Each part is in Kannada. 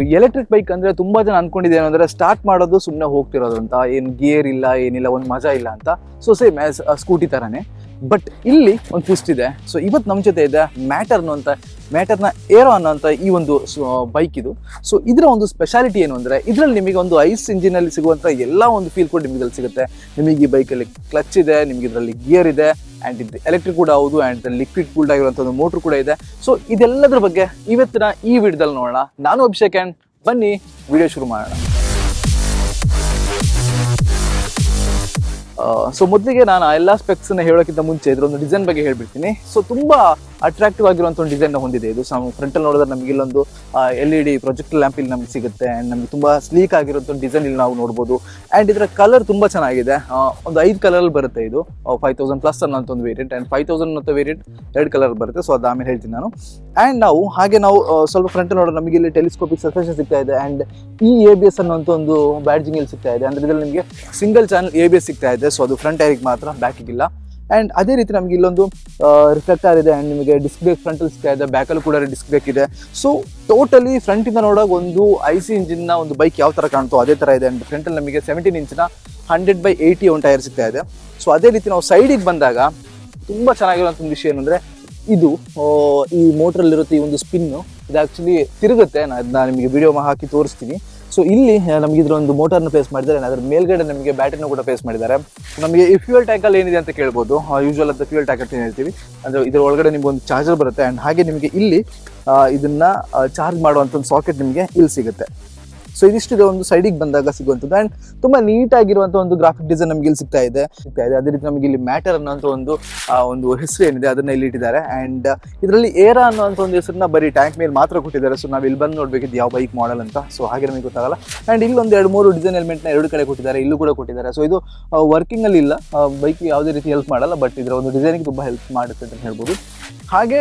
ಎಲೆಕ್ಟ್ರಿಕ್ ಬೈಕ್ ಅಂದ್ರೆ ತುಂಬಾ ಜನ ಅನ್ಕೊಂಡಿದ್ದೇನೆ ಅಂದ್ರೆ ಸ್ಟಾರ್ಟ್ ಮಾಡೋದು ಸುಮ್ಮನೆ ಹೋಗ್ತಿರೋದು ಅಂತ, ಏನ್ ಗಿಯರ್ ಇಲ್ಲ, ಏನಿಲ್ಲ, ಒಂದು ಮಜಾ ಇಲ್ಲ ಅಂತ. ಸೊ ಸೇಮ್ ಸ್ಕೂಟಿ ತರಾನೇ. ಬಟ್ ಇಲ್ಲಿ ಒಂದು ಟ್ವಿಸ್ಟ್ ಇದೆ. ಸೊ ಇವತ್ತು ನಮ್ಮ ಜೊತೆ ಇದೆ ಮ್ಯಾಟರ್ ಅಂತ ಮ್ಯಾಟರ್ನ ಏರೋ ಅನ್ನೋಂಥ ಈ ಒಂದು ಬೈಕ್ ಇದು. ಸೊ ಇದರ ಒಂದು ಸ್ಪೆಷಾಲಿಟಿ ಏನು ಅಂದರೆ, ಇದರಲ್ಲಿ ನಿಮಗೆ ಒಂದು ಐಸ್ ಇಂಜಿನಲ್ಲಿ ಸಿಗುವಂಥ ಎಲ್ಲ ಒಂದು ಫೀಲ್ ಕೂಡ ನಿಮಗೆ ಇದ್ರಲ್ಲಿ ಸಿಗುತ್ತೆ. ನಿಮಗೆ ಈ ಬೈಕಲ್ಲಿ ಕ್ಲಚ್ ಇದೆ, ನಿಮಗೆ ಇದರಲ್ಲಿ ಗಿಯರ್ ಇದೆ ಆ್ಯಂಡ್ ಇದು ಎಲೆಕ್ಟ್ರಿಕ್ ಕೂಡ ಹೌದು ಆ್ಯಂಡ್ ಲಿಕ್ವಿಡ್ ಕೂಲ್ಡ್ ಆಗಿರುವಂಥ ಒಂದು ಮೋಟ್ರ್ ಕೂಡ ಇದೆ. ಸೊ ಇದೆಲ್ಲದ್ರ ಬಗ್ಗೆ ಇವತ್ತಿನ ಈ ವಿಡಿಯೋದಲ್ಲಿ ನೋಡೋಣ. ನಾನು ಅಭಿಷೇಕ್ ಆ್ಯಂಡ್ ಬನ್ನಿ ವಿಡಿಯೋ ಶುರು ಮಾಡೋಣ. ಸೊ ಮೊದಲಿಗೆ ನಾನು ಎಲ್ಲ ಸ್ಪೆಕ್ಸ್ ಹೇಳೋಕ್ಕಿಂತ ಮುಂಚೆ ಇದ್ರ ಒಂದು ಡಿಸೈನ್ ಬಗ್ಗೆ ಹೇಳ್ಬಿಡ್ತೀನಿ. ಸೊ ತುಂಬಾ ಅಟ್ರಾಕ್ಟಿವ್ ಆಗಿರುವಂಥ ಒಂದು ಡಿಸೈನ್ ಹೊಂದಿದೆ. ಇದು ಫ್ರಂಟಲ್ಲಿ ನೋಡಿದ್ರೆ ನಮಗೆ ಇಲ್ಲೊಂದು L E D project lamp ಇಲ್ಲಿ ನಮ್ಗೆ ಸಿಗುತ್ತೆ ಆ್ಯಂಡ್ ನಮಗೆ ತುಂಬಾ ಸ್ಲೀಕ್ ಆಗಿರುವಂಥ ಡಿಸೈನ್ ಇಲ್ಲಿ ನಾವು ನೋಡ್ಬೋದು. ಆ್ಯಂಡ್ ಇದರ ಕಲರ್ ತುಂಬಾ ಚೆನ್ನಾಗಿದೆ. ಒಂದು ಐದು ಕಲರ್ ಬರುತ್ತೆ ಇದು. ಫೈವ್ ತೌಸಂಡ್ ಪ್ಲಸ್ ಅನ್ನೋಂಥ ಒಂದು ವೇರಿಯಂಟ್ ಆ್ಯಂಡ್ ಫೈವ್ ತೌಸಂಡ್ ಅಂತ ವೇರಿಯಂಟ್ ಎರಡು ಕಲರ್ ಬರುತ್ತೆ. ಸೊ ಅದು ಆಮೇಲೆ ಹೇಳ್ತೀನಿ ನಾನು. ಆ್ಯಂಡ್ ನಾವು, ಹಾಗೆ ನಾವು ಸ್ವಲ್ಪ ಫ್ರಂಟ್ ನೋಡೋ ನಮಗೆ ಇಲ್ಲಿ ಟೆಲಿಸ್ಕೋಪಿಕ್ ಸರ್ಫೇಸ್ ಸಿಗ್ತಾ ಇದೆ ಆ್ಯಂಡ್ ಈ ಎ ಬಿ ಎಸ್ ಅನ್ನೋಂಥ ಒಂದು ಬ್ಯಾಡ್ಜಿಂಗ್ ಇಲ್ಲಿ ಸಿಗ್ತಾ ಇದೆ. ಅಂದ್ರೆ ಇದರಲ್ಲಿ ನಿಮಗೆ single channel A B S ಸಿಗ್ತಾ ಇದೆ. ಸೊ ಅದು ಫ್ರಂಟ್ ಟೈರಿಗೆ ಮಾತ್ರ ಬ್ಯಾಕಿಗಿಲ್ಲ ಆ್ಯಂಡ್ ಅದೇ ರೀತಿ ನಮಗೆ ಇಲ್ಲೊಂದು ರಿಫ್ಲೆಕ್ಟರ್ ಇದೆ ಆ್ಯಂಡ್ ನಿಮಗೆ ಡಿಸ್ಕ್ ಬ್ರೇಕ್ ಫ್ರಂಟಲ್ಲಿ ಸಿಗ್ತಾ ಇದೆ ಬ್ಯಾಕಲ್ಲೂ ಕೂಡ ಡಿಸ್ಕ್ ಬ್ರೇಕ್ ಇದೆ. ಸೊ ಟೋಟಲಿ ಫ್ರಂಟಿಂದ ನೋಡೋಕೆ ಒಂದು ಐ ಸಿ ಇಂಜಿನ್ನ ಒಂದು ಬೈಕ್ ಯಾವ ಥರ ಕಾಣ್ತೋ ಅದೇ ಥರ ಇದೆ. ಆ್ಯಂಡ್ ಫ್ರಂಟಲ್ಲಿ ನಮಗೆ ಸೆವೆಂಟೀನ್ ಇಂಚಿನ ಹಂಡ್ರೆಡ್ ಬೈ ಏಯ್ಟಿ ಒಂದು ಟೈರ್ ಸಿಗ್ತಾ ಇದೆ. ಸೊ ಅದೇ ರೀತಿ ನಾವು ಸೈಡಿಗೆ ಬಂದಾಗ ತುಂಬ ಚೆನ್ನಾಗಿರುವಂಥ ಒಂದು ವಿಷಯ ಏನಂದರೆ ಇದು ಈ ಮೋಟ್ರಲ್ಲಿರುತ್ತೆ ಈ ಒಂದು ಸ್ಪಿನ್ನು ಇದು ಆ್ಯಕ್ಚುಲಿ ತಿರುಗುತ್ತೆ. ನಾನು ನಿಮಗೆ ವಿಡಿಯೋ ಹಾಕಿ ತೋರಿಸ್ತೀನಿ. ಸೊ ಇಲ್ಲಿ ನಮಗೆ ಇದ್ರ ಒಂದು ಮೋಟರ್ನ ಫೇಸ್ ಮಾಡಿದ್ದಾರೆ. ಅದ್ರ ಮೇಲ್ಗಡೆ ನಮಗೆ ಬ್ಯಾಟರಿನ ಕೂಡ ಫೇಸ್ ಮಾಡಿದ್ದಾರೆ. ನಮಗೆ ಈ ಫ್ಯೂಯಲ್ ಟ್ಯಾಂಕಲ್ಲಿ ಏನಿದೆ ಅಂತ ಕೇಳ್ಬೋದು. ಯೂಶುವಲ್ ಅಂತ ಫ್ಯೂಯಲ್ ಟ್ಯಾಂಕ್ ಅಂತ ಹೇಳ್ತೀವಿ. ಅಂದರೆ ಇದರ ಒಳಗಡೆ ನಿಮ್ಗೆ ಒಂದು ಚಾರ್ಜರ್ ಬರುತ್ತೆ. ಆ್ಯಂಡ್ ಹಾಗೆ ನಿಮಗೆ ಇಲ್ಲಿ ಇದನ್ನ ಚಾರ್ಜ್ ಮಾಡುವಂಥ ಒಂದು ಸಾಕೆಟ್ ನಿಮಗೆ ಇಲ್ಲಿ ಸಿಗುತ್ತೆ. ಸೊ ಇದಿಷ್ಟು ಒಂದು ಸೈಡಿಗೆ ಬಂದಾಗ ಸಿಗುವಂಥದ್ದು. ಆ್ಯಂಡ್ ತುಂಬಾ ನೀಟ್ ಆಗಿರುವಂತಹ ಒಂದು ಗ್ರಾಫಿಕ್ ಡಿಸೈನ್ ನಮಗೆ ಇಲ್ಲಿ ಸಿಗ್ತಾ ಇದೆ. ಅದೇ ರೀತಿ ನಮಗೆ ಇಲ್ಲಿ ಮ್ಯಾಟರ್ ಅನ್ನೋಂಥ ಒಂದು ಒಂದು ಹೆಸರು ಏನಿದೆ ಅದನ್ನ ಇಲ್ಲಿ ಇಟ್ಟಿದ್ದಾರೆ. ಅಂಡ್ ಇದರಲ್ಲಿ ಏರಾ ಅನ್ನೋಂಥ ಒಂದು ಹೆಸರನ್ನ ಬರೀ ಟ್ಯಾಂಕ್ ಮೇಲೆ ಮಾತ್ರ ಕೊಟ್ಟಿದ್ದಾರೆ. ಸೊ ನಾವು ಇಲ್ಲಿ ಬಂದು ನೋಡ್ಬೇಕಿದ್ದು ಯಾವ ಬೈಕ್ ಮಾಡಲ್ ಅಂತ. ಸೊ ಹಾಗೆ ನಮಗೆ ಗೊತ್ತಾಗಲ್ಲ. ಆ್ಯಂಡ್ ಇಲ್ಲಿ ಒಂದು ಎರಡು ಮೂರು ಡಿಸೈನ್ ಎಲಿಮೆಂಟ್ನ ಎರಡು ಕಡೆ ಕೊಟ್ಟಿದ್ದಾರೆ. ಇಲ್ಲೂ ಕೂಡ ಕೊಟ್ಟಿದ್ದಾರೆ. ಸೊ ಇದು ವರ್ಕಿಂಗ್ ಅಲ್ಲಿ ಇಲ್ಲ. ಬೈಕ್ ಯಾವುದೇ ರೀತಿ ಹೆಲ್ಪ್ ಮಾಡಲ್ಲ. ಬಟ್ ಇದರ ಒಂದು ಡಿಸೈನಿಗೆ ತುಂಬಾ ಹೆಲ್ಪ್ ಮಾಡುತ್ತೆ ಅಂತ ಹೇಳ್ಬೋದು. ಹಾಗೆ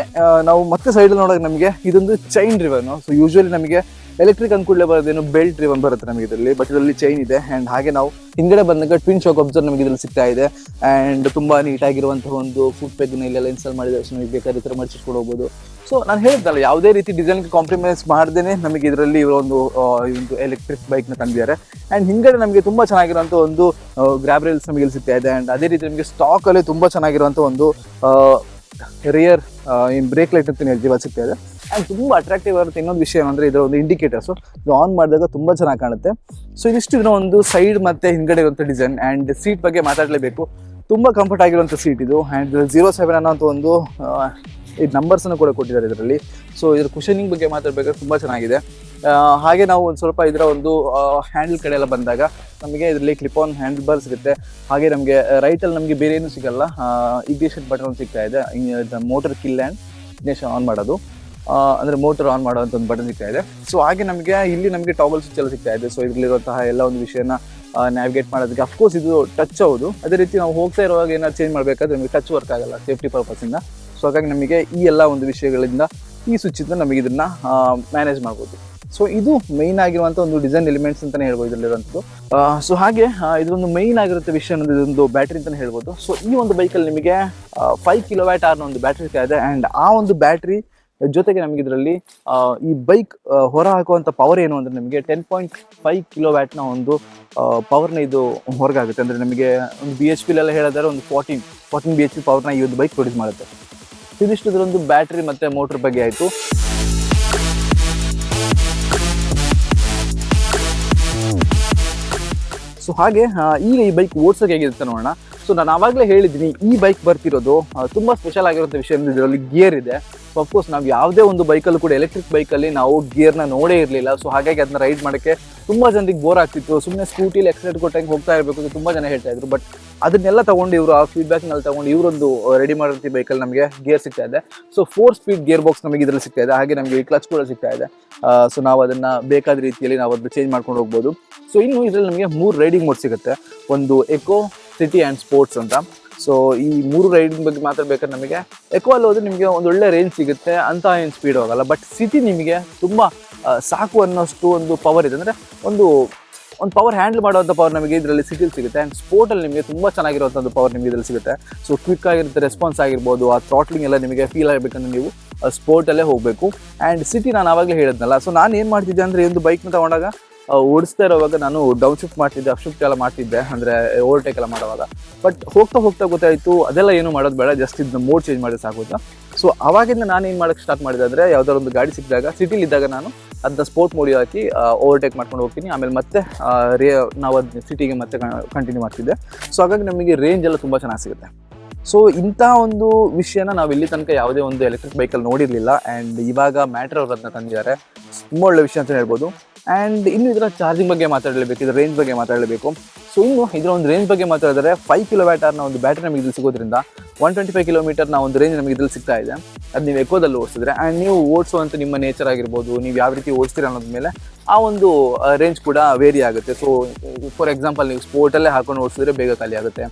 ನಾವು ಮತ್ತೆ ಸೈಡಲ್ಲಿ ನೋಡೋಕೆ ನಮಗೆ ಇದೊಂದು ಚೈನ್ ಡ್ರಿವನ್ ಸೊ ಯೂಶುವಲಿ ನಮಗೆ ಎಲೆಕ್ಟ್ರಿಕ್ ಅಂದ್ಕೂಡಲೇ ಬರೋದೇನು ಬೆಲ್ಟ್ ರಿವನ್ ಬರುತ್ತೆ ನಮಗೆ ಇದರಲ್ಲಿ ಬಟ್ ಇದರಲ್ಲಿ ಚೈನ್ ಇದೆ ಆ್ಯಂಡ್ ಹಾಗೆ ನಾವು ಹಿಂದ್ಗಡೆ ಬಂದಾಗ ಟ್ವಿನ್ ಶಾಕ್ ಅಬ್ಸರ್ ನಮಗೆ ಇದರಲ್ಲಿ ಸಿಗ್ತಾ ಇದೆ. ಆ್ಯಂಡ್ ತುಂಬ ನೀಟಾಗಿರುವಂತಹ ಒಂದು ಫುಡ್ ಪೆಗ್ನ ಇಲ್ಲೆಲ್ಲ ಇನ್ಸ್ಟಾಲ್ ಮಾಡಿದ ನಮಗೆ ಬೇಕಾದ್ರೆ ಈ ಥರ ಮಡಿಸಿಟ್ಕೊಂಡು ಹೋಗ್ಬೋದು. ಸೊ ನಾನು ಹೇಳಿದ್ನಲ್ಲ, ಯಾವುದೇ ರೀತಿ ಡಿಸೈನ್ಗೆ ಕಾಂಪ್ರಮೈಸ್ ಮಾಡ್ದೇನೆ ನಮಗೆ ಇದರಲ್ಲಿ ಒಂದು ಒಂದು ಎಲೆಕ್ಟ್ರಿಕ್ ಬೈಕ್ನ ತಂದಿದ್ದಾರೆ. ಆ್ಯಂಡ್ ಹಿಂಗಡೆ ನಮಗೆ ತುಂಬ ಚೆನ್ನಾಗಿರುವಂಥ ಒಂದು ಗ್ರ್ಯಾಬ್ ರೈಲ್ಸ್ ನಮಗೆ ಇಲ್ಲಿ ಸಿಗ್ತಾ ಇದೆ. ಆ್ಯಂಡ್ ಅದೇ ರೀತಿ ನಮಗೆ ಸ್ಟಾಕಲ್ಲಿ ತುಂಬ ಚೆನ್ನಾಗಿರುವಂಥ ಒಂದು ರಿಯರ್ ಏನು ಬ್ರೇಕ್ ಲೈಟ್ ಅಂತ ಹೇಳ್ತೀವಿ ಸಿಗ್ತಾ ಇದೆ. ಆ್ಯಂಡ್ ತುಂಬ ಅಟ್ರಾಕ್ಟಿವ್ ಆಗಿರುತ್ತೆ ಇನ್ನೊಂದು ವಿಷಯ ಏನಂದರೆ ಇದರ ಒಂದು ಇಂಡಿಕೇಟರ್ಸು ಇದು ಆನ್ ಮಾಡಿದಾಗ ತುಂಬ ಚೆನ್ನಾಗಿ ಕಾಣುತ್ತೆ. ಸೊ ಇದಿಷ್ಟು ಇದರ ಒಂದು ಸೈಡ್ ಮತ್ತು ಹಿಂಗಡೆ ಇರುವಂಥ ಡಿಸೈನ್ ಆ್ಯಂಡ್ ಸೀಟ್ ಬಗ್ಗೆ ಮಾತಾಡಲೇಬೇಕು. ತುಂಬ ಕಂಫರ್ಟ್ ಆಗಿರುವಂಥ ಸೀಟ್ ಇದು. ಆ್ಯಂಡ್ ಜೀರೋ ಸೆವೆನ್ ಅನ್ನೋಂಥ ಒಂದು ಇದು ನಂಬರ್ಸನ್ನು ಕೂಡ ಕೊಟ್ಟಿದ್ದಾರೆ ಇದರಲ್ಲಿ. ಸೊ ಇದ್ರ ಕುಷನಿಂಗ್ ಬಗ್ಗೆ ಮಾತಾಡಬೇಕಾದ್ರೆ ತುಂಬ ಚೆನ್ನಾಗಿದೆ. ಹಾಗೆ ನಾವು ಒಂದು ಸ್ವಲ್ಪ ಇದರ ಒಂದು ಹ್ಯಾಂಡಲ್ ಕಡೆ ಎಲ್ಲ ಬಂದಾಗ ನಮಗೆ ಇದರಲ್ಲಿ ಕ್ಲಿಪ್ ಆನ್ ಹ್ಯಾಂಡಲ್ ಬಾರ್ ಸಿಗುತ್ತೆ ಹಾಗೆ ನಮಗೆ ರೈಟಲ್ಲಿ ನಮಗೆ ಬೇರೆ ಏನೂ ಸಿಗಲ್ಲ. ಇಗ್ನಿಷನ್ ಬಟನ್ ಸಿಗ್ತಾ ಇದೆ. Motor kill and ignition on ಮಾಡೋದು. ಅಂದ್ರೆ ಮೋಟರ್ ಆನ್ ಮಾಡುವಂಥ ಒಂದು ಬಟನ್ ಸಿಗ್ತಾ ಇದೆ. ಸೊ ಹಾಗೆ ನಮಗೆ ಇಲ್ಲಿ ನಮಗೆ ಟಾಬಲ್ ಸ್ವಿಚ್ ಎಲ್ಲ ಸಿಗ್ತಾ ಇದೆ. ಸೊ ಇದರಲ್ಲಿರುವಂತಹ ಎಲ್ಲ ಒಂದು ವಿಷಯನ ನ್ಯಾವಿಗೇಟ್ ಮಾಡೋದಕ್ಕೆ ಅಫ್ಕೋರ್ಸ್ ಇದು ಟಚ್ ಹೌದು. ಅದೇ ರೀತಿ ನಾವು ಹೋಗ್ತಾ ಇರುವಾಗ ಏನಾದ್ರು ಚೇಂಜ್ ಮಾಡಬೇಕಾದ್ರೆ ನಮಗೆ ಟಚ್ ವರ್ಕ್ ಆಗಲ್ಲ ಸೇಫ್ಟಿ ಪರ್ಪಸಿಂದ ಸೊ ಹಾಗಾಗಿ ನಮಗೆ ಈ ಎಲ್ಲ ಒಂದು ವಿಷಯಗಳಿಂದ ಈ ಸ್ವಿಚ್ಚಿಂದ ನಮಗೆ ಇದನ್ನ ಮ್ಯಾನೇಜ್ ಮಾಡ್ಬೋದು. ಸೊ ಇದು ಮೈನ್ ಆಗಿರುವಂಥ ಒಂದು ಡಿಸೈನ್ ಎಲಿಮೆಂಟ್ಸ್ ಅಂತಾನೆ ಹೇಳ್ಬೋದು ಇದರಲ್ಲಿರುವಂಥದ್ದು ಸೊ ಹಾಗೆ ಇದೊಂದು ಮೈನ್ ಆಗಿರುತ್ತೆ ವಿಷಯ ಅನ್ನೋದು ಇದೊಂದು ಬ್ಯಾಟ್ರಿ ಅಂತಾನೆ ಹೇಳ್ಬೋದು. ಸೊ ಈ ಒಂದು ಬೈಕಲ್ಲಿ ನಿಮಗೆ ಫೈವ್ ಕಿಲೋ ವ್ಯಾಟ್ ಆರ್ನ ಒಂದು ಬ್ಯಾಟ್ರಿ ಇದೆ. ಆ್ಯಂಡ್ ಆ ಒಂದು ಬ್ಯಾಟ್ರಿ ಜೊತೆಗೆ ನಮಗೆ ಇದರಲ್ಲಿ ಈ ಬೈಕ್ ಹೊರ ಹಾಕುವಂಥ ಪವರ್ ಏನು ಅಂದ್ರೆ ನಮಗೆ ಟೆನ್ ಪಾಯಿಂಟ್ ಫೈವ್ ಕಿಲೋ ವ್ಯಾಟ್ನ ಒಂದು ಪವರ್ನ ಇದು ಹೊರಗಾಗುತ್ತೆ. ಅಂದ್ರೆ ನಮಗೆ ಒಂದು ಬಿ ಎಚ್ ಪಿಲೆಲ್ಲ ಹೇಳಿದ್ರೆ ಒಂದು fourteen fourteen B H P ಪವರ್ನ ಈ ಒಂದು ಬೈಕ್ ಪ್ರೊಡ್ಯೂಸ್ ಮಾಡುತ್ತೆ. ಇದಿಷ್ಟು ಇದರೊಂದು ಬ್ಯಾಟ್ರಿ ಮತ್ತು ಮೋಟ್ರ್ ಬಗ್ಗೆ ಆಯಿತು. ಸೊ ಹಾಗೆ ಈಗ ಈ ಬೈಕ್ ಓಡಿಸೋಕೆ ಹೇಗಿರುತ್ತೆ ನೋಡೋಣ. ಸೊ ನಾನು ಆವಾಗಲೇ ಹೇಳಿದ್ದೀನಿ, ಈ ಬೈಕ್ ಬರ್ತಿರೋದು ತುಂಬ ಸ್ಪೆಷಲ್ ಆಗಿರುವಂಥ ವಿಷಯ ಅಂದರೆ ಇದರಲ್ಲಿ ಗಿಯರ್ ಇದೆ. ಅಫ್ಕೋರ್ಸ್ ನಾವು ಯಾವುದೇ ಒಂದು ಬೈಕಲ್ಲೂ ಕೂಡ ಎಲೆಕ್ಟ್ರಿಕ್ ಬೈಕಲ್ಲಿ ನಾವು ಗಿಯರ್ನ ನೋಡೇ ಇರಲಿಲ್ಲ. ಸೊ ಹಾಗಾಗಿ ಅದನ್ನ ರೈಡ್ ಮಾಡೋಕ್ಕೆ ತುಂಬ ಜನರಿಗೆ ಬೋರ್ ಆಗ್ತಿತ್ತು. ಸುಮ್ಮನೆ ಸ್ಕೂಟಿಲಿ ಎಕ್ಸಲೇಟ್ ಕೊಟ್ಟಂಗೆ ಹೋಗ್ತಾ ಇರಬೇಕು ಅಂತ ತುಂಬ ಜನ ಹೇಳ್ತಾ ಇದ್ರು. ಬಟ್ ಅದನ್ನೆಲ್ಲ ತೊಗೊಂಡು ಇವರು, ಆ ಫೀಡ್ಬ್ಯಾಕ್ನಲ್ಲಿ ತಗೊಂಡು ಇವರೊಂದು ರೆಡಿ ಮಾಡಿರೋ ಬೈಕಲ್ಲಿ ನಮಗೆ ಗಿಯರ್ ಸಿಗ್ತಾ ಇದೆ. So four speed gear box ನಮಗೆ ಇದರಲ್ಲಿ ಸಿಗ್ತಾ ಇದೆ. ಹಾಗೆ ನಮಗೆ ಕ್ಲಚ್ ಕೂಡ ಸಿಗ್ತಾ ಇದೆ. ಸೊ ನಾವು ಅದನ್ನು ಬೇಕಾದ ರೀತಿಯಲ್ಲಿ ನಾವು ಅದನ್ನ ಚೇಂಜ್ ಮಾಡ್ಕೊಂಡು ಹೋಗ್ಬೋದು. ಸೊ ಇನ್ನು ಇದರಲ್ಲಿ ನಮಗೆ ಮೂರು ರೈಡಿಂಗ್ ಮೋಡ್ ಸಿಗುತ್ತೆ. ಒಂದು ಎಕೋ ಸಿಟಿ ಆ್ಯಂಡ್ ಸ್ಪೋರ್ಟ್ಸ್ ಅಂತ. ಸೊ ಈ ಮೂರು ರೈಡ್ ಬಗ್ಗೆ ಮಾತ್ರ ಬೇಕಾದ್ರೆ ನಮಗೆ ಎಕ್ವಾಲ್ ಹೋದ್ರೆ ನಿಮಗೆ ಒಂದು ಒಳ್ಳೆ ರೇಂಜ್ ಸಿಗುತ್ತೆ, ಅಂತ ಏನು ಸ್ಪೀಡ್ ಹೋಗಲ್ಲ. ಬಟ್ ಸಿಟಿ ನಿಮಗೆ ತುಂಬ ಸಾಕು ಅನ್ನೋಷ್ಟು ಒಂದು ಪವರ್ ಇದೆ. ಅಂದರೆ ಒಂದು ಒಂದು ಪವರ್ ಹ್ಯಾಂಡಲ್ ಮಾಡುವಂಥ ಪವರ್ ನಮಗೆ ಇದರಲ್ಲಿ ಸಿಟಿಲಿ ಸಿಗುತ್ತೆ. ಆ್ಯಂಡ್ ಸ್ಪೋರ್ಟಲ್ಲಿ ನಿಮಗೆ ತುಂಬ ಚೆನ್ನಾಗಿರುವಂಥ ಪವರ್ ನಿಮಗೆ ಇದರಲ್ಲಿ ಸಿಗುತ್ತೆ. ಸೊ ಕ್ವಿಕ್ ಆಗಿರುತ್ತೆ ರೆಸ್ಪಾನ್ಸ್ ಆಗಿರ್ಬೋದು, ಆ ಥ್ರಾಟ್ಲಿಂಗ್ ಎಲ್ಲ ನಿಮಗೆ ಫೀಲ್ ಆಗಬೇಕಂದ್ರೆ ನೀವು ಸ್ಪೋರ್ಟಲ್ಲೇ ಹೋಗಬೇಕು. ಆ್ಯಂಡ್ ಸಿಟಿ ನಾನು ಆವಾಗಲೇ ಹೇಳಿದ್ನಲ್ಲ. ಸೊ ನಾನು ಏನು ಮಾಡ್ತಿದ್ದೆ ಅಂದರೆ ಒಂದು ಬೈಕ್ನ ತಗೊಂಡಾಗ ಓಡಿಸ್ತಾ ಇರೋವಾಗ ನಾನು ಡೌನ್ ಶಿಫ್ಟ್ ಮಾಡ್ತಿದ್ದೆ ಅಪ್ ಶಿಫ್ಟ್ ಎಲ್ಲ ಮಾಡ್ತಿದ್ದೆ, ಅಂದರೆ ಓವರ್ಟೇಕ್ ಎಲ್ಲ ಮಾಡುವಾಗ. ಬಟ್ ಹೋಗ್ತಾ ಹೋಗ್ತಾ ಗೊತ್ತಾಯಿತು, ಅದೆಲ್ಲ ಏನು ಮಾಡೋದು ಬೇಡ ಜಸ್ಟ್ ಇದನ್ನ ಮೋಡ್ ಚೇಂಜ್ ಮಾಡಿದ್ರೆ ಸಾಕುತ್ತ ಸೊ ಅವಾಗಿಂದ ನಾನು ಏನು ಮಾಡೋಕ್ಕೆ ಸ್ಟಾರ್ಟ್ ಮಾಡಿದೆ ಅಂದರೆ, ಯಾವ್ದಾದ್ರು ಒಂದು ಗಾಡಿ ಸಿಕ್ಕಿದಾಗ ಸಿಟಿಲಿ ಇದ್ದಾಗ ನಾನು ಅದನ್ನ ಸ್ಪೋರ್ಟ್ ಮೋಡಿ ಹಾಕಿ ಓವರ್ಟೇಕ್ ಮಾಡ್ಕೊಂಡು ಹೋಗ್ತೀನಿ. ಆಮೇಲೆ ಮತ್ತೆ ರೇ ನಾವು ಅದನ್ನ ಸಿಟಿಗೆ ಮತ್ತೆ ಕಂಟಿನ್ಯೂ ಮಾಡ್ತಿದ್ದೆ. ಸೊ ಹಾಗಾಗಿ ನಮಗೆ ರೇಂಜ್ ಎಲ್ಲ ತುಂಬ ಚೆನ್ನಾಗಿ ಸಿಗುತ್ತೆ. ಸೊ ಇಂಥ ಒಂದು ವಿಷಯನ ನಾವು ಇಲ್ಲಿ ತನಕ ಯಾವುದೇ ಒಂದು ಎಲೆಕ್ಟ್ರಿಕ್ ಬೈಕಲ್ಲಿ ನೋಡಿರಲಿಲ್ಲ. ಆ್ಯಂಡ್ ಇವಾಗ ಮ್ಯಾಟ್ರ್ ಅವ್ರು ಅದನ್ನ ತಂದಿದ್ದಾರೆ. ತುಂಬ ಒಳ್ಳೆ ವಿಷಯ ಅಂತ ಹೇಳ್ಬೋದು. ಆ್ಯಂಡ್ ಇನ್ನು ಇದರ ಚಾರ್ಜಿಂಗ್ ಬಗ್ಗೆ ಮಾತಾಡಲೇಬೇಕು, ಇದರ ರೇಂಜ್ ಬಗ್ಗೆ ಮಾತಾಡಲೇಬೇಕು. ಸೊ ಇನ್ನು ಇದರ ಒಂದು ರೇಂಜ್ ಬಗ್ಗೆ ಮಾತಾಡಿದರೆ ಫೈವ್ ಕಿಲೋ ಒಂದು ಬ್ಯಾಟ್ರಿ ನಮಗೆ ಇದ್ರಲ್ಲಿ ಸಿಗೋದ್ರಿಂದ ಒನ್ ಟ್ವೆಂಟಿ ಫೈವ್ ಕಿಲೋಮೀಟರ್ನ ಒಂದು ರೇಂಜ್ ನಮಗೆ ಇದ್ರಲ್ಲಿ ಸಿಗ್ತಾ ಇದೆ. ಅದು ನೀವು ಎಕೋದಲ್ಲಿ ಓಡಿಸಿದ್ರೆ. ಆ್ಯಂಡ್ ನೀವು ಓಡಿಸುವಂಥ ನಿಮ್ಮ ನೇಚರ್ ಆಗಿರ್ಬೋದು, ನೀವು ಯಾವ ರೀತಿ ಓಡಿಸ್ತೀರ ಅನ್ನೋದ್ರ ಮೇಲೆ ಆ ಒಂದು ರೇಂಜ್ ಕೂಡ ವೇರಿ ಆಗುತ್ತೆ. ಸೊ ಫಾರ್ ಎಕ್ಸಾಂಪಲ್ ನೀವು ಸ್ಪೋರ್ಟಲ್ಲೇ ಹಾಕೊಂಡು ಓಡಿಸಿದ್ರೆ ಬೇಗ ಖಾಲಿ ಆಗುತ್ತೆ.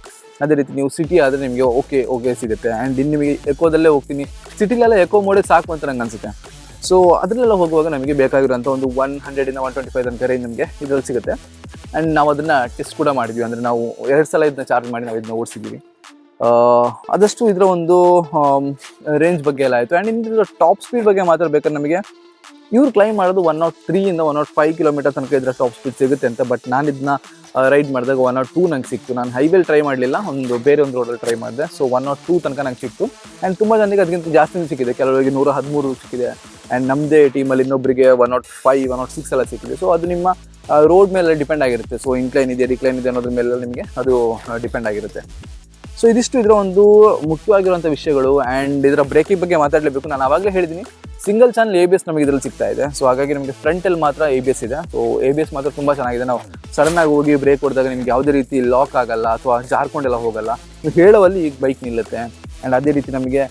ಅದೇ ರೀತಿ ನೀವು ಸಿಟಿ ಆದರೆ ನಿಮಗೆ ಓಕೆ ಓಕೆ ಸಿಗುತ್ತೆ. ಆ್ಯಂಡ್ ಇನ್ನು ನಿಮಗೆ ಎಕೋದಲ್ಲೇ ಹೋಗ್ತೀನಿ. ಸಿಟಿಲೆಲ್ಲ ಎಕೋ ಮೋಡೆ ಸಾಕು ಅಂತ ನಂಗೆ ಅನಿಸುತ್ತೆ. ಸೊ ಅದರಲ್ಲೆಲ್ಲ ಹೋಗುವಾಗ ನಮಗೆ ಬೇಕಾಗಿರುವಂಥ ಒಂದು ಒನ್ ಹಂಡ್ರೆಡಿಂದ ಒನ್ ಟ್ವೆಂಟಿ ಫೈವ್ ತನಕ ರೇಂಜ್ ನಮಗೆ ಇದರಲ್ಲಿ ಸಿಗುತ್ತೆ. ಆ್ಯಂಡ್ ನಾವು ಅದನ್ನು ಟೆಸ್ಟ್ ಕೂಡ ಮಾಡಿದ್ವಿ. ಅಂದರೆ ನಾವು ಎರಡು ಸಲ ಇದನ್ನ ಚಾರ್ಜ್ ಮಾಡಿ ನಾವು ಇದನ್ನ ಓಡಿಸಿದ್ದೀವಿ ಆದಷ್ಟು ಇದರ ಒಂದು ರೇಂಜ್ ಬಗ್ಗೆ ಎಲ್ಲ ಆಯಿತು. ಆ್ಯಂಡ್ ಇದ್ರ ಟಾಪ್ ಸ್ಪೀಡ್ ಬಗ್ಗೆ ಮಾತಾಡಬೇಕಾದ್ರೆ ನಮಗೆ ಇವ್ರು ಕ್ಲೈಮ್ ಮಾಡೋದು ಒನ್ ನಾಟ್ ತ್ರೀಯಿಂದ ಒನ್ ನಾಟ್ ಫೈವ್ ಕಿಲೋಮೀಟರ್ ತನಕ ಇದ್ರೆ ಟಾಪ್ ಸ್ಪೀಡ್ ಸಿಗುತ್ತೆ ಅಂತ ಬಟ್ ನಾನು ಇದನ್ನ ರೈಡ್ ಮಾಡಿದಾಗ ಒನ್ ನಾಟ್ ಟೂ ನಂಗೆ ಸಿಕ್ತು. ನಾನು ಹೈವೇಲಿ ಟ್ರೈ ಮಾಡಲಿಲ್ಲ, ಒಂದು ಬೇರೆ ಒಂದು ರೋಡಲ್ಲಿ ಟ್ರೈ ಮಾಡಿದೆ. ಸೊ ಒನ್ ನಾಟ್ ಟೂ ತನಕ ನಂಗೆ ಸಿಕ್ತು. ಆ್ಯಂಡ್ ತುಂಬ ಜನರಿಗೆ ಅದಕ್ಕಿಂತ ಜಾಸ್ತಿನೂ ಸಿಕ್ಕಿದೆ. ಕೆಲವರಿಗೆ ನೂರ ಹದಿಮೂರು ಸಿಕ್ಕಿದೆ. ಆ್ಯಂಡ್ ನಮ್ಮದೇ ಟೀಮಲ್ಲಿ ಇನ್ನೊಬ್ಬರಿಗೆ one nought five one nought six ಎಲ್ಲ ಸಿಕ್ಕಿದೆ. ಸೊ ಅದು ನಿಮ್ಮ ರೋಡ್ ಮೇಲೆ ಡಿಪೆಂಡ್ ಆಗಿರುತ್ತೆ. ಸೊ ಇನ್ಕ್ಲೈನ್ ಇದೆ ರಿಕ್ಲೈನ್ ಇದೆ ಅನ್ನೋದ್ರ ಮೇಲೆ ನಿಮಗೆ ಅದು ಡಿಪೆಂಡ್ ಆಗಿರುತ್ತೆ. ಸೊ ಇದಿಷ್ಟು ಇದರ ಒಂದು ಮುಖ್ಯವಾಗಿರುವಂಥ ವಿಷಯಗಳು ಆ್ಯಂಡ್ ಇದರ ಬ್ರೇಕಿಂಗ್ ಬಗ್ಗೆ ಮಾತಾಡಲೇಬೇಕು. ನಾನು ಆವಾಗಲೇ ಹೇಳಿದ್ದೀನಿ single channel A B S ನಮಗೆ ಇದರಲ್ಲಿ ಸಿಗ್ತಾ ಇದೆ. ಸೊ ಹಾಗಾಗಿ ನಮಗೆ ಫ್ರಂಟಲ್ಲಿ ಮಾತ್ರ ಎ ಬಿ ಎಸ್ ಇದೆ. ಸೊ ಎ ಬಿ ಎಸ್ ಮಾತ್ರ ತುಂಬ ಚೆನ್ನಾಗಿದೆ. ನಾವು ಸಡನ್ನಾಗಿ ಹೋಗಿ ಬ್ರೇಕ್ ಹೊಡೆದಾಗ ನಿಮ್ಗೆ ಯಾವುದೇ ರೀತಿ ಲಾಕ್ ಆಗಲ್ಲ ಅಥವಾ ಜಾರ್ಕೊಂಡೆಲ್ಲ ಹೋಗಲ್ಲ. ಹೇಳುವಲ್ಲಿ ಈಗ ಬೈಕ್ ನಿಲ್ಲುತ್ತೆ. ಆ್ಯಂಡ್ ಅದೇ ರೀತಿ ನಮಗೆ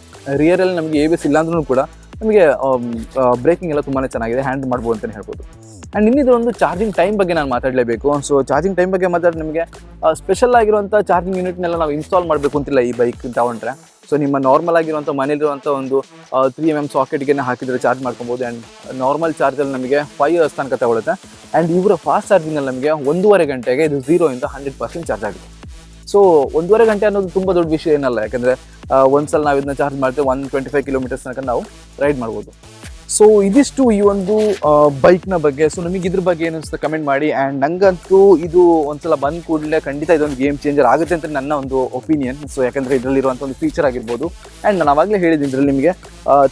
ರಿಯರಲ್ಲಿ ನಮಗೆ ಎ ಬಿ ಎಸ್ ಇಲ್ಲಾಂದ್ರೂ ಕೂಡ ನಮಗೆ ಬ್ರೇಕಿಂಗ್ ಎಲ್ಲ ತುಂಬಾ ಚೆನ್ನಾಗಿದೆ ಹ್ಯಾಂಡ್ ಮಾಡ್ಬೋದು ಅಂತಲೇ ಹೇಳ್ಬೋದು. ಆ್ಯಂಡ್ ಇನ್ನಿದ್ರ ಒಂದು ಚಾರ್ಜಿಂಗ್ ಟೈಮ್ ಬಗ್ಗೆ ನಾನು ಮಾತಾಡಲೇಬೇಕು. ಸೊ ಚಾರ್ಜಿಂಗ್ ಟೈಮ್ ಬಗ್ಗೆ ಮಾತಾಡಿ ನಿಮಗೆ ಸ್ಪೆಷಲ್ ಆಗಿರುವಂಥ ಚಾರ್ಜಿಂಗ್ ಯೂನಿಟ್ನೆಲ್ಲ ನಾವು ಇನ್ಸ್ಟಾಲ್ ಮಾಡಬೇಕು ಅಂತಿಲ್ಲ ಈ ಬೈಕ್ ತಗೊಂಡ್ರೆ. ಸೊ ನಿಮ್ಮ ನಾರ್ಮಲ್ ಆಗಿರುವಂಥ ಮನೇಲಿರುವಂಥ ಒಂದು ತ್ರೀ ಎಂ ಎಂ ಸಾಕೆಟ್ಗೆ ಹಾಕಿದರೆ ಚಾರ್ಜ್ ಮಾಡ್ಕೊಬೋದು. ಆ್ಯಂಡ್ ನಾರ್ಮಲ್ ಚಾರ್ಜಲ್ಲಿ ನಮಗೆ ಫೈವ್ ಅವರ್ಸ್ ತನಕ ತಗೊಳುತ್ತೆ. ಆ್ಯಂಡ್ ಇವರ ಫಾಸ್ಟ್ ಚಾರ್ಜಿಂಗಲ್ಲಿ ನಮಗೆ ಒಂದೂವರೆ ಗಂಟೆಗೆ ಇದು ಝೀರೋಯಿಂದ ಹಂಡ್ರೆಡ್ ಪರ್ಸೆಂಟ್ ಚಾರ್ಜ್ ಆಗುತ್ತೆ. ಸೊ ಒಂದೂವರೆ ಗಂಟೆ ಅನ್ನೋದು ತುಂಬ ದೊಡ್ಡ ವಿಷಯ ಏನಲ್ಲ, ಯಾಕಂದ್ರೆ ಒಂದ್ಸಲ ನಾವು ಇದನ್ನ ಚಾರ್ಜ್ ಮಾಡ್ತೇವೆ ಒನ್ ಟ್ವೆಂಟಿ ಫೈವ್ ಕಿಲೋಮೀಟರ್ಸ್ ತನಕ ನಾವು ರೈಡ್ ಮಾಡ್ಬೋದು. ಸೊ ಇದಿಷ್ಟು ಈ ಒಂದು ಬೈಕ್ನ ಬಗ್ಗೆ. ಸೊ ನಿಮಗೆ ಇದ್ರ ಬಗ್ಗೆ ಏನು ಕಮೆಂಟ್ ಮಾಡಿ. ಆ್ಯಂಡ್ ನಂಗಂತೂ ಇದು ಒಂದ್ಸಲ ಬಂದ ಕೂಡಲೇ ಖಂಡಿತ ಇದೊಂದು ಗೇಮ್ ಚೇಂಜರ್ ಆಗುತ್ತೆ ಅಂತ ನನ್ನ ಒಂದು ಒಪಿನಿಯನ್ ಸೊ ಯಾಕಂದರೆ ಇದರಲ್ಲಿರುವಂಥ ಒಂದು ಫೀಚರ್ ಆಗಿರ್ಬೋದು. ಆ್ಯಂಡ್ ನಾನು ಆವಾಗಲೇ ಹೇಳಿದ್ದೀನಿ ಇದರಲ್ಲಿ ನಿಮಗೆ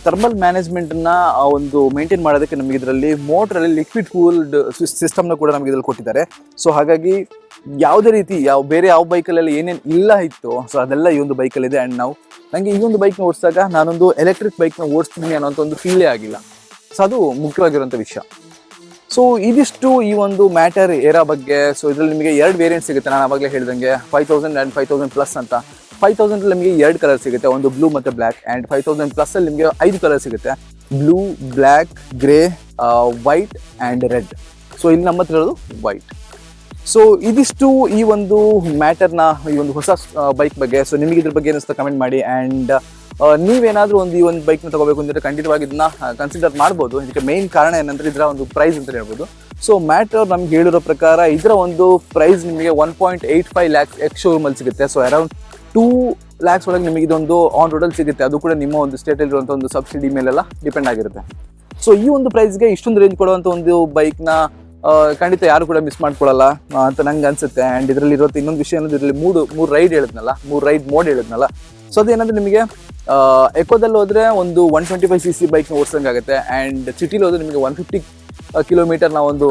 ಥರ್ಮಲ್ ಮ್ಯಾನೇಜ್ಮೆಂಟನ್ನ ಒಂದು ಮೇಂಟೈನ್ ಮಾಡೋದಕ್ಕೆ ನಮಗೆ ಇದರಲ್ಲಿ ಮೋಟ್ರಲ್ಲಿ ಲಿಕ್ವಿಡ್ ಕೂಲ್ಡ್ ಸಿಸ್ಟಮ್ನ ಕೂಡ ನಮಗೆ ಇದರಲ್ಲಿ ಕೊಟ್ಟಿದ್ದಾರೆ. ಸೊ ಹಾಗಾಗಿ ಯಾವುದೇ ರೀತಿ ಯಾವ ಬೇರೆ ಯಾವ ಬೈಕಲ್ಲೆಲ್ಲ ಏನೇನು ಇಲ್ಲ ಇತ್ತು ಸೊ ಅದೆಲ್ಲ ಈ ಒಂದು ಬೈಕಲ್ಲಿದೆ. ಆ್ಯಂಡ್ ನಾವು ನನಗೆ ಈ ಒಂದು ಬೈಕ್ನ ಓಡಿಸಿದಾಗ ನಾನೊಂದು ಎಲೆಕ್ಟ್ರಿಕ್ ಬೈಕ್ನ ಓಡಿಸ್ತೀನಿ ಅನ್ನೋಂಥ ಒಂದು ಫೀಲೇ ಆಗಿಲ್ಲ. ಸೊ ಅದು ಮುಖ್ಯವಾಗಿರುವಂಥ ವಿಷಯ. ಸೊ ಇದಿಷ್ಟು ಈ ಒಂದು ಮ್ಯಾಟರ್ ಏರಾ ಬಗ್ಗೆ ಸೊ ಇದರಲ್ಲಿ ನಿಮಗೆ ಎರಡು ವೇರಿಯಂಟ್ ಸಿಗುತ್ತೆ. ನಾನು ಆವಾಗಲೇ ಹೇಳಿದಂಗೆ five thousand and five thousand plus ಅಂತ. ಫೈವ್ ತೌಸಂಡ್ ನಿಮಗೆ ಎರಡು ಕಲರ್ ಸಿಗುತ್ತೆ. ಒಂದು ಬ್ಲೂ ಮತ್ತು black and five thousand plus ಅಲ್ಲಿ ನಿಮಗೆ ಐದು ಕಲರ್ ಸಿಗುತ್ತೆ. Blue black grey white and red so ಇಲ್ಲಿ ನಮ್ಮ ಹತ್ರ ಇರೋದು ವೈಟ್ ಸೊ ಇದಿಷ್ಟು ಈ ಒಂದು ಮ್ಯಾಟರ್ನ, ಈ ಒಂದು ಹೊಸ ಬೈಕ್ ಬಗ್ಗೆ. ಸೊ ನಿಮಗೆ ಇದ್ರ ಬಗ್ಗೆ ಏನಿಸ್ತಾ ಕಮೆಂಟ್ ಮಾಡಿ. ಆ್ಯಂಡ್ ನೀವೇನಾದರೂ ಒಂದು ಈ ಒಂದು ಬೈಕ್ನ ತಗೋಬೇಕು ಅಂದರೆ ಖಂಡಿತವಾಗಿ ಇದನ್ನ ಕನ್ಸಿಡರ್ ಮಾಡ್ಬೋದು. ಇದಕ್ಕೆ ಮೇನ್ ಕಾರಣ ಏನಂದ್ರೆ ಇದರ ಒಂದು ಪ್ರೈಸ್ ಅಂತ ಹೇಳ್ಬೋದು. ಸೊ ಮ್ಯಾಟರ್ ನಮ್ಗೆ ಹೇಳಿರೋ ಪ್ರಕಾರ ಇದರ ಒಂದು ಪ್ರೈಸ್ ನಿಮಗೆ one point eight five lakhs ex ಶೋರೂಮಲ್ಲಿ ಸಿಗುತ್ತೆ. ಸೊ ಅರೌಂಡ್ ಟೂ ಲ್ಯಾಕ್ಸ್ ಒಳಗೆ ನಿಮಗೆ ಇದೊಂದು ಆನ್ ರೋಡಲ್ಲಿ ಸಿಗುತ್ತೆ. ಅದು ಕೂಡ ನಿಮ್ಮ ಒಂದು ಸ್ಟೇಟಲ್ಲಿರುವಂಥ ಒಂದು ಸಬ್ಸಿಡಿ ಮೇಲೆಲ್ಲ ಡಿಪೆಂಡ್ ಆಗಿರುತ್ತೆ. ಸೊ ಈ ಒಂದು ಪ್ರೈಸ್ಗೆ ಇಷ್ಟೊಂದು ರೇಂಜ್ ಕೊಡುವಂಥ ಒಂದು ಬೈಕ್ನ ಖಂಡಿತ ಯಾರು ಕೂಡ ಮಿಸ್ ಮಾಡ್ಕೊಳ್ಳಲ್ಲ ಅಂತ ನಂಗೆ ಅನ್ಸುತ್ತೆ. ಆ್ಯಂಡ್ ಇದರಲ್ಲಿ ಇರೋದು ಇನ್ನೊಂದು ವಿಷಯ ಅನ್ನೋದು ಇದರಲ್ಲಿ ಮೂರು ಮೂರು ರೈಡ್ ಹೇಳಿದ್ನಲ್ಲ, ಮೂರು ರೈಡ್ ಮೋಡ್ ಹೇಳಿದ್ನಲ್ಲ. ಸೊ ಅದೇನಂದ್ರೆ ನಿಮಗೆ ಎಕೋದಲ್ಲಿ ಹೋದ್ರೆ ಒಂದು one twenty five C C ಬೈಕ್ನ ಓಡಿಸಂಗಾಗುತ್ತೆ ಆ್ಯಂಡ್ ಸಿಟಿಲಿ ಹೋದ್ರೆ ನಿಮಗೆ ಒನ್ ಫಿಫ್ಟಿ ಕಿಲೋಮೀಟರ್ ನಾವು ಒಂದು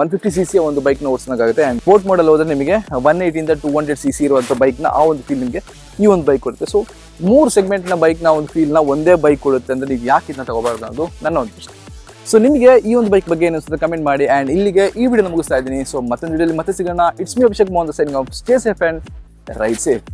ಒನ್ ಫಿಫ್ಟಿ ಸಿ ಸಿ ಒಂದು ಬೈಕ್ನ ಓಡಿಸೋಕ್ಕಾಗುತ್ತೆ ಆ್ಯಂಡ್ ಸ್ಪೋರ್ಟ್ ಮಾಡಲ್ ಹೋದ್ರೆ ನಿಮಗೆ ಒನ್ ಏಯ್ಟಿಂದ ಟೂ ಹಂಡ್ರೆಡ್ ಸಿ ಸಿ ಇರುವಂಥ ಬೈಕ್ನ ಆ ಒಂದು ಫೀಲ್ ನಿಮಗೆ ಈ ಒಂದು ಬೈಕ್ ಕೊಡುತ್ತೆ. ಸೊ ಮೂರು ಸೆಗ್ಮೆಂಟ್ನ ಬೈಕ್ನ ಒಂದು ಫೀಲ್ನ ಒಂದೇ ಬೈಕ್ ಕೊಡುತ್ತೆ ಅಂದರೆ ನೀವು ಯಾಕೆ ಇದನ್ನ ತಗೋಬಾರ್ದು ಅನ್ನೋದು ನನ್ನ ಒಂದು ಪ್ರಶ್ನೆ. ಸೊ ನಿಮಗೆ ಈ ಒಂದು ಬೈಕ್ ಬಗ್ಗೆ ಏನಿಸ್ತದೆ ಕಮೆಂಟ್ ಮಾಡಿ. ಆ್ಯಂಡ್ ಇಲ್ಲಿಗೆ ಈ ವಿಡಿಯೋ ಮುಗಿಸ್ತಾ ಇದ್ದೀನಿ. ಸೊ ಮತ್ತೊಂದು ವಿಡಿಯೋಲಿ ಮತ್ತೆ ಸಿಗೋಣ. It's me Abhishek Mohan signing off stay safe and ride safe